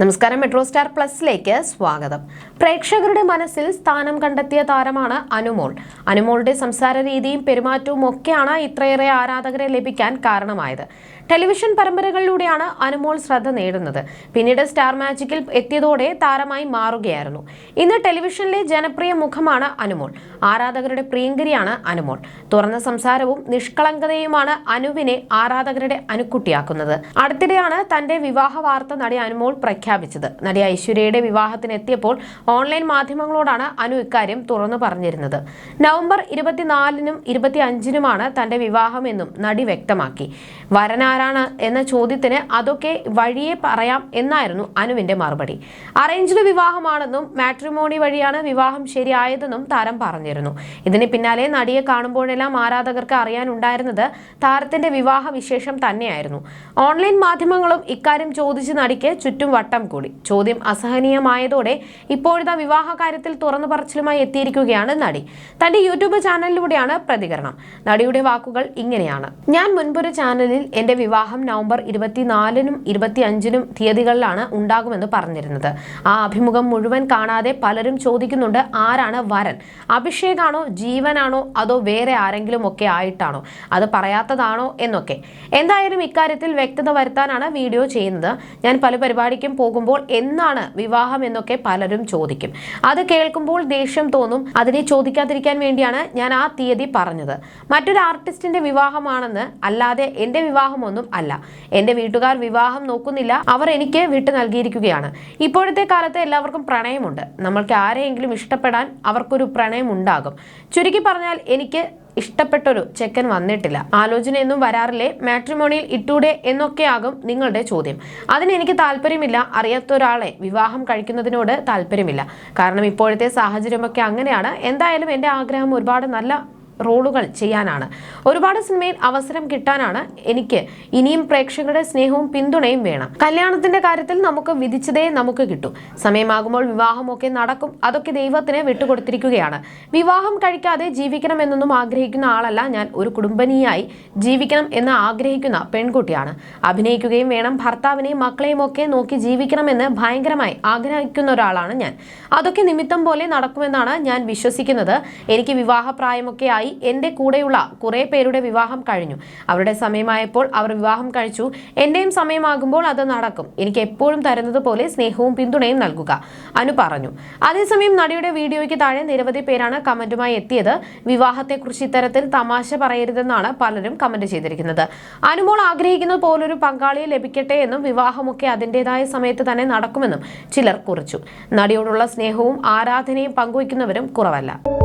നമസ്കാരം metro star പ്ലസിലേക്ക് സ്വാഗതം. പ്രേക്ഷകരുടെ മനസ്സിൽ സ്ഥാനം കണ്ടെത്തിയ താരമാണ് അനുമോൾ. അനുമോളുടെ സംസാര രീതിയും പെരുമാറ്റവും ഒക്കെയാണ് ഇത്രയേറെ ആരാധകരെ ലഭിക്കാൻ കാരണമായത്. ടെലിവിഷൻ പരമ്പരകളിലൂടെയാണ് അനുമോൾ ശ്രദ്ധ നേടുന്നത്. പിന്നീട് സ്റ്റാർ മാജിക്കിൽ എത്തിയതോടെ താരമായി മാറുകയായിരുന്നു. ഇന്ന് ടെലിവിഷനിലെ ജനപ്രിയ മുഖമാണ് അനുമോൾ. ആരാധകരുടെ പ്രിയങ്കരിയാണ് അനുമോൾ. തുറന്ന സംസാരവും നിഷ്കളങ്കതയുമാണ് അനുവിനെ ആരാധകരുടെ അനുക്കുട്ടിയാക്കുന്നത്. അടുത്തിടെയാണ് തന്റെ വിവാഹ വാർത്ത നടി അനുമോൾ പ്രഖ്യാപിച്ചത് നടി ഐശ്വര്യയുടെ വിവാഹത്തിന് എത്തിയപ്പോൾ ഓൺലൈൻ മാധ്യമങ്ങളോടാണ് അനു ഇക്കാര്യം തുറന്നു പറഞ്ഞിരുന്നത്. നവംബർ ഇരുപത്തിനാലിനും ഇരുപത്തി അഞ്ചിനുമാണ് തന്റെ വിവാഹമെന്നും നടി വ്യക്തമാക്കി. വരനാരാണ് എന്ന ചോദ്യത്തിന് അതൊക്കെ വഴിയെ പറയാം എന്നായിരുന്നു അനുവിന്റെ മറുപടി. അറേഞ്ച്ഡ് വിവാഹമാണെന്നും മാട്രിമോണി വഴിയാണ് വിവാഹം ശരിയായതെന്നും താരം പറഞ്ഞിരുന്നു. ഇതിന് പിന്നാലെ നടിയെ കാണുമ്പോഴെല്ലാം ആരാധകർക്ക് അറിയാനുണ്ടായിരുന്നത് താരത്തിന്റെ വിവാഹ വിശേഷം തന്നെയായിരുന്നു. ഓൺലൈൻ മാധ്യമങ്ങളും ഇക്കാര്യം ചോദിച്ച് നടിക്ക് ചുറ്റും വട്ടം കൂടി. ചോദ്യം അസഹനീയമായതോടെ ഇപ്പോഴത്തെ വിവാഹ കാര്യത്തിൽ തുറന്നു പറച്ചിലുമായി എത്തിയിരിക്കുകയാണ് നടി. തന്റെ യൂട്യൂബ് ചാനലിലൂടെയാണ് പ്രതികരണം. നടിയുടെ വാക്കുകൾ ഇങ്ങനെയാണ്. ഞാൻ മുൻപൊരു ചാനലിൽ എന്റെ വിവാഹം നവംബർ ഇരുപത്തിനാലിനും ഇരുപത്തി അഞ്ചിനും തീയതികളിലാണ് ഉണ്ടാകുമെന്ന് പറഞ്ഞിരുന്നത്. ആ അഭിമുഖം മുഴുവൻ കാണാതെ പലരും ചോദിക്കുന്നുണ്ട് ആരാണ് വരൻ? അഭിഷേകാണോ ജീവനാണോ അതോ വേറെ ആരെങ്കിലും ഒക്കെ ആയിട്ടാണോ? അത് പറയാത്തതാണോ എന്നൊക്കെ. എന്തായാലും ഇക്കാര്യത്തിൽ വ്യക്തത വരുത്താനാണ് വീഡിയോ ചെയ്യുന്നത്. ഞാൻ പല പരിപാടിക്കും പോകുമ്പോൾ എന്നാണ് വിവാഹം എന്നൊക്കെ പലരും ചോദിക്കും. അത് കേൾക്കുമ്പോൾ ദേഷ്യം തോന്നും. അതിനെ ചോദിക്കാതിരിക്കാൻ വേണ്ടിയാണ് ഞാൻ ആ തീയതി പറഞ്ഞത്. മറ്റൊരു ആർട്ടിസ്റ്റിന്റെ വിവാഹമാണെന്ന് അല്ലാതെ എന്റെ വിവാഹമൊന്നും അല്ല. എന്റെ വീട്ടുകാർ വിവാഹം നോക്കുന്നില്ല. അവർ എനിക്ക് വിട്ടു നൽകിയിരിക്കുകയാണ്. ഇപ്പോഴത്തെ കാലത്ത് എല്ലാവർക്കും പ്രണയമുണ്ട്. നമ്മൾക്ക് ആരെയെങ്കിലും ഇഷ്ടപ്പെടാൻ അവർക്കൊരു പ്രണയം ഉണ്ടാകും ചുരുക്കി പറഞ്ഞാൽ എനിക്ക് ഇഷ്ടപ്പെട്ടൊരു ചെക്കൻ വന്നിട്ടില്ല. ആലോചനയൊന്നും വരാറില്ലേ? മാട്രിമോണിയിൽ ഇട്ടൂടെ എന്നൊക്കെയാകും നിങ്ങളുടെ ചോദ്യം. അതിന് എനിക്ക് താല്പര്യമില്ല. അറിയാത്ത ഒരാളെ വിവാഹം കഴിക്കുന്നതിനോട് താല്പര്യമില്ല. കാരണം ഇപ്പോഴത്തെ സാഹചര്യമൊക്കെ അങ്ങനെയാണ്. എന്തായാലും എന്റെ ആഗ്രഹം ഒരുപാട് നല്ല റോളുകൾ ചെയ്യാനാണ്. ഒരുപാട് സിനിമയിൽ അവസരം കിട്ടാനാണ് എനിക്ക് ഇനിയും പ്രേക്ഷകരുടെ സ്നേഹവും പിന്തുണയും വേണം. കല്യാണത്തിന്റെ കാര്യത്തിൽ നമുക്ക് വിധിച്ചതേ നമുക്ക് കിട്ടൂ. സമയമാകുമ്പോൾ വിവാഹമൊക്കെ നടക്കും. അതൊക്കെ ദൈവത്തിന് വിട്ടുകൊടുത്തിരിക്കുകയാണ്. വിവാഹം കഴിക്കാതെ ജീവിക്കണം എന്നൊന്നും ആഗ്രഹിക്കുന്ന ആളല്ല ഞാൻ. ഒരു കുടുംബനിയായി ജീവിക്കണം എന്ന് ആഗ്രഹിക്കുന്ന പെൺകുട്ടിയാണ്. അഭിനയിക്കുകയും വേണം. ഭർത്താവിനെയും മക്കളെയും ഒക്കെ നോക്കി ജീവിക്കണമെന്ന് ഭയങ്കരമായി ആഗ്രഹിക്കുന്ന ഒരാളാണ് ഞാൻ. അതൊക്കെ നിമിത്തം പോലെ നടക്കുമെന്നാണ് ഞാൻ വിശ്വസിക്കുന്നത്. എനിക്ക് വിവാഹപ്രായമൊക്കെ ആയി. എന്റെ കൂടെയുള്ള കുറേ പേരുടെ വിവാഹം കഴിഞ്ഞു. അവരുടെ സമയമായപ്പോൾ അവർ വിവാഹം കഴിച്ചു. എന്റെയും സമയമാകുമ്പോൾ അത് നടക്കും. എനിക്ക് എപ്പോഴും തരുന്നത് പോലെ സ്നേഹവും പിന്തുണയും നൽകുക. അനു പറഞ്ഞു. അതേസമയം നടിയുടെ വീഡിയോയ്ക്ക് താഴെ നിരവധി പേരാണ് കമന്റുമായി എത്തിയത്. വിവാഹത്തെക്കുറിച്ച് ഇത്തരത്തിൽ തമാശ പറയരുതെന്നാണ് പലരും കമന്റ് ചെയ്തിരിക്കുന്നത്. അനുമോൾ ആഗ്രഹിക്കുന്നത് പോലൊരു പങ്കാളിയെ ലഭിക്കട്ടെ എന്നും വിവാഹമൊക്കെ അതിന്റെതായ സമയത്ത് തന്നെ നടക്കുമെന്നും ചിലർ കുറിച്ചു. നടിയോടുള്ള സ്നേഹവും ആരാധനയും പങ്കുവയ്ക്കുന്നവരും കുറവല്ല.